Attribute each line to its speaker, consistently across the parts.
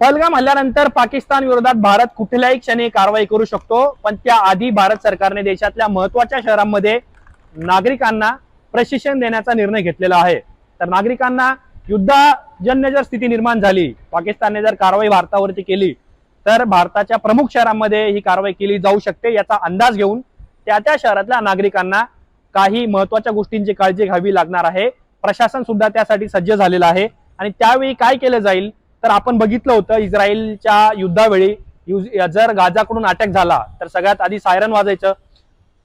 Speaker 1: पहलगाम हल्ल्यानंतर पाकिस्तान विरोधात भारत कुठल्याही क्षणी कारवाई करू शकतो पण त्याआधी भारत सरकारने देशातल्या महत्त्वाच्या शहरांमध्ये नागरिकांना प्रशिक्षण देण्याचा निर्णय घेतलेला आहे. तर नागरिकांना युद्धजन्य जर स्थिती निर्माण झाली पाकिस्तानने जर कारवाई भारतावरती केली तर भारताच्या प्रमुख शहरांमध्ये ही कारवाई केली जाऊ शकते याचा अंदाज घेऊन त्या त्या शहरातल्या नागरिकांना काही महत्त्वाच्या गोष्टींची काळजी घ्यावी लागणार आहे. प्रशासन सुद्धा त्यासाठी सज्ज झालेलं आहे आणि त्यावेळी काय केलं जाईल तर आपण बघितलं होतं इस्रायलच्या युद्धावेळी जर गाजाकडून अटॅक झाला तर सगळ्यात आधी सायरन वाजायचं.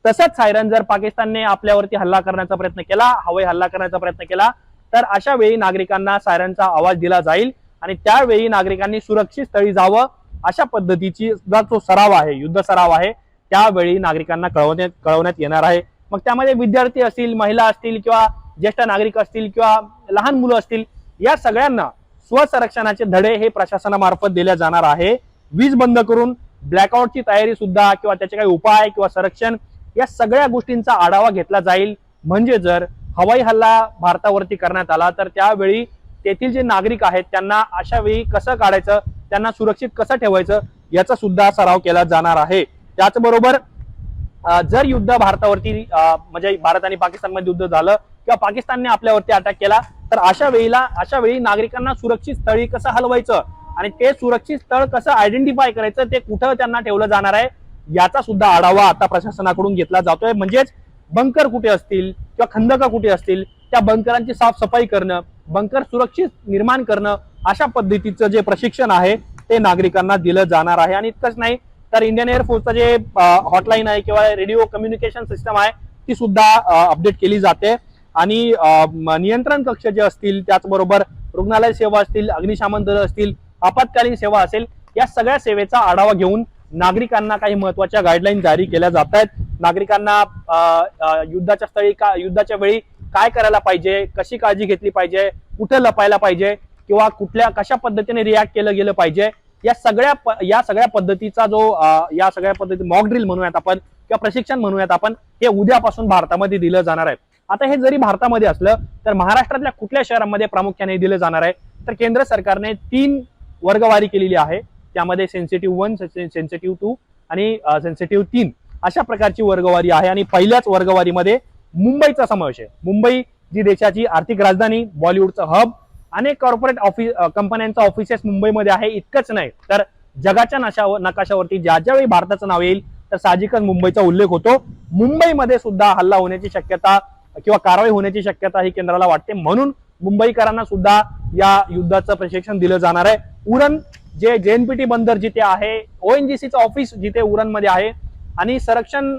Speaker 1: तसंच सायरन जर पाकिस्तानने आपल्यावरती हल्ला करण्याचा प्रयत्न केला हवाई हल्ला करण्याचा प्रयत्न केला तर अशा वेळी नागरिकांना सायरनचा आवाज दिला जाईल आणि त्यावेळी नागरिकांनी सुरक्षित स्थळी जावं अशा पद्धतीची जो सराव आहे युद्ध सराव आहे त्यावेळी नागरिकांना कळवण्यात कळवण्यात येणार आहे. मग त्यामध्ये विद्यार्थी असतील महिला असतील किंवा ज्येष्ठ नागरिक असतील किंवा लहान मुलं असतील या सगळ्यांना स्वसंरक्षणाचे धडे हे प्रशासनामार्फत दिले जाणार आहे. वीज बंद करून ब्लॅकआउटची तयारी सुद्धा किंवा त्याचे काही उपाय किंवा संरक्षण या सगळ्या गोष्टींचा आढावा घेतला जाईल. म्हणजे जर हवाई हल्ला भारतावरती करण्यात आला तर त्यावेळी तेथील जे नागरिक आहेत त्यांना अशा वेळी कसं काढायचं त्यांना सुरक्षित कसं ठेवायचं याचा सुद्धा सराव केला जाणार आहे. त्याचबरोबर जर युद्ध भारतावरती म्हणजे भारत आणि पाकिस्तानमध्ये युद्ध झालं किंवा पाकिस्तानने आपल्यावरती अटॅक केला तर अशा वेळीला अशा वेळी नागरिकांना सुरक्षित स्थळी कसं हलवायचं? आणि ते सुरक्षित स्थळ कसं आयडेंटिफाय करायचं ते कुठं त्यांना ठेवलं जाणार आहे याचा सुद्धा आढावा आता प्रशासनाकडून घेतला जातोय. म्हणजेच बंकर कुठे असतील किंवा खंदका कुठे असतील त्या बंकरांची साफसफाई करणं बंकर सुरक्षित निर्माण करणं अशा पद्धतीचं जे प्रशिक्षण आहे ते नागरिकांना दिलं जाणार आहे. आणि इतकंच नाही तर इंडियन एअरफोर्सचं जे हॉटलाईन आहे किंवा रेडिओ कम्युनिकेशन सिस्टम आहे ती सुद्धा अपडेट केली जाते. आणि नियंत्रण कक्ष जे असतील त्याचबरोबर रुग्णालय सेवा असतील अग्निशामन दल असतील आपत्कालीन सेवा असेल या सगळ्या सेवेचा आढावा घेऊन नागरिकांना काही महत्त्वाच्या गाईडलाईन जारी केल्या जात आहेत. नागरिकांना युद्धाच्या स्थळी का युद्धाच्या वेळी काय करायला पाहिजे कशी काळजी घेतली पाहिजे कुठे लपायला पाहिजे किंवा कुठल्या कशा पद्धतीने रिॲक्ट केलं गेलं पाहिजे या सगळ्या या सगळ्या पद्धतीचा जो या सगळ्या पद्धती मॉक ड्रिल म्हणूयात आपण किंवा प्रशिक्षण म्हणूयात आपण हे उद्यापासून भारतामध्ये दिलं जाणार आहे. आता हे जरी भारतामध्ये असलं तर महाराष्ट्रातल्या कुठल्या शहरांमध्ये प्रामुख्याने दिलं जाणार आहे? तर केंद्र सरकारने तीन वर्गवारी केलेली आहे. त्यामध्ये सेन्सिटिव्ह वन सेन्सिटिव्ह टू आणि सेन्सिटिव्ह तीन अशा प्रकारची वर्गवारी आहे. आणि पहिल्याच वर्गवारीमध्ये मुंबईचा समावेश आहे. मुंबई जी देशाची आर्थिक राजधानी बॉलिवूडचं हब अनेक कॉर्पोरेट ऑफिस कंपन्यांचा ऑफिसेस मुंबईमध्ये आहे. इतकंच नाही तर जगाच्या नशावर नकाशावरती ज्या ज्यावेळी भारताचं नाव येईल तर साहजिकच मुंबईचा उल्लेख होतो. मुंबईमध्ये सुद्धा हल्ला होण्याची शक्यता किंवा कारवाई होण्याची शक्यता ही केंद्राला वाटते. म्हणून मुंबईकरांना सुद्धा या युद्धाचं प्रशिक्षण दिलं जाणार आहे. उरण जे जेएनपीटी बंदर जिथे आहे ओएनजीसीचं ऑफिस जिथे उरणमध्ये आहे आणि संरक्षण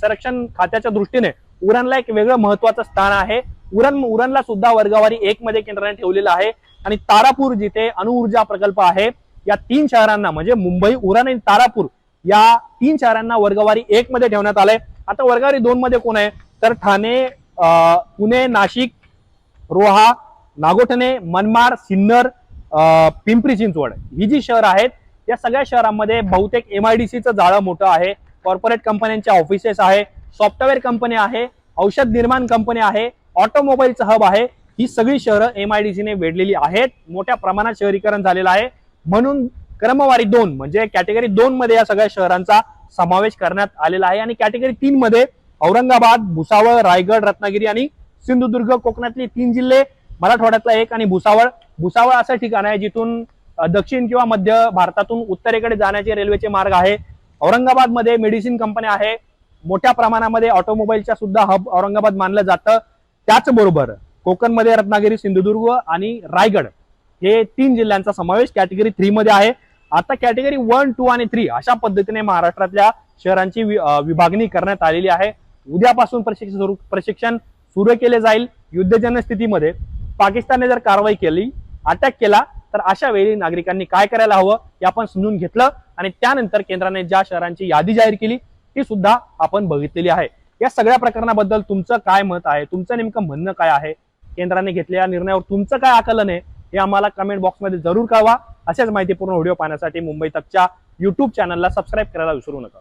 Speaker 1: संरक्षण खात्याच्या दृष्टीने उरणला एक वेगळं महत्वाचं स्थान आहे. उरण उरणला सुद्धा वर्गवारी एक मध्ये केंद्राने ठेवलेलं आहे. आणि तारापूर जिथे अणुऊर्जा प्रकल्प आहे या तीन शहरांना म्हणजे मुंबई उरण आणि तारापूर या तीन शहरांना वर्गवारी एक मध्ये ठेवण्यात आलंय. आता वर्गवारी दोन मध्ये कोण आहे? तर ठाणे पुणे नाशिक रोहा नागोठणे मनमाड सिन्नर पिंपरी चिंचवड. ही जी शहर आहेत या सगळ्या शहरांमध्ये बहुतेक एम आय डी सीचं जाळं मोठं आहे. कॉर्पोरेट कंपन्यांच्या ऑफिसेस आहे. सॉफ्टवेअर कंपनी आहे. औषध निर्माण कंपनी आहे. ऑटोमोबाईलचं हब आहे. ही सगळी शहरं एम आय डी सीने वेढलेली आहेत. मोठ्या प्रमाणात शहरीकरण झालेलं आहे. म्हणून क्रमवारी दोन म्हणजे कॅटेगरी दोन मध्ये या सगळ्या शहरांचा समावेश करण्यात आलेला आहे. आणि कॅटेगरी तीन मध्ये औरंगाबाद भुसावळ रायगड रत्नागिरी आणि सिंधुदुर्ग कोकणातले तीन जिल्हे मराठवाड्यातला एक आणि भुसावळ. भुसावळ असं ठिकाण आहे जिथून दक्षिण किंवा मध्य भारतातून उत्तरेकडे जाण्याचे रेल्वेचे मार्ग आहे. औरंगाबादमध्ये मेडिसिन कंपन्या आहे. मोठ्या प्रमाणामध्ये ऑटोमोबाईलच्या सुद्धा हब औरंगाबाद मानलं जातं. त्याचबरोबर कोकणमध्ये रत्नागिरी सिंधुदुर्ग आणि रायगड हे तीन जिल्ह्यांचा समावेश कॅटेगरी थ्री मध्ये आहे. आता कॅटेगरी वन टू आणि थ्री अशा पद्धतीने महाराष्ट्रातल्या शहरांची वि- विभागणी करण्यात आलेली आहे. उद्यापासून प्रशिक्षण सुरू प्रशिक्षण सुरू केले जाईल युद्धजन्य स्थितीमध्ये पाकिस्तानने जर कारवाई केली अटॅक केला तर अशा वेळी नागरिकांनी काय करायला हवं हे आपण समजून घेतलं आणि त्यानंतर केंद्राने ज्या शहरांची यादी जाहीर केली ती सुद्धा आपण बघितलेली आहे. या सगळ्या प्रकरणाबद्दल तुमचं काय मत आहे? तुमचं नेमकं म्हणणं काय आहे? केंद्राने घेतलेल्या निर्णयावर तुमचं काय आकलन आहे? हे आम्हाला कमेंट बॉक्समध्ये जरूर कळवा. अशाच माहितीपूर्ण व्हिडिओ पाहण्यासाठी मुंबई तकच्या युट्यूब चॅनलला सबस्क्राईब करायला विसरू नका.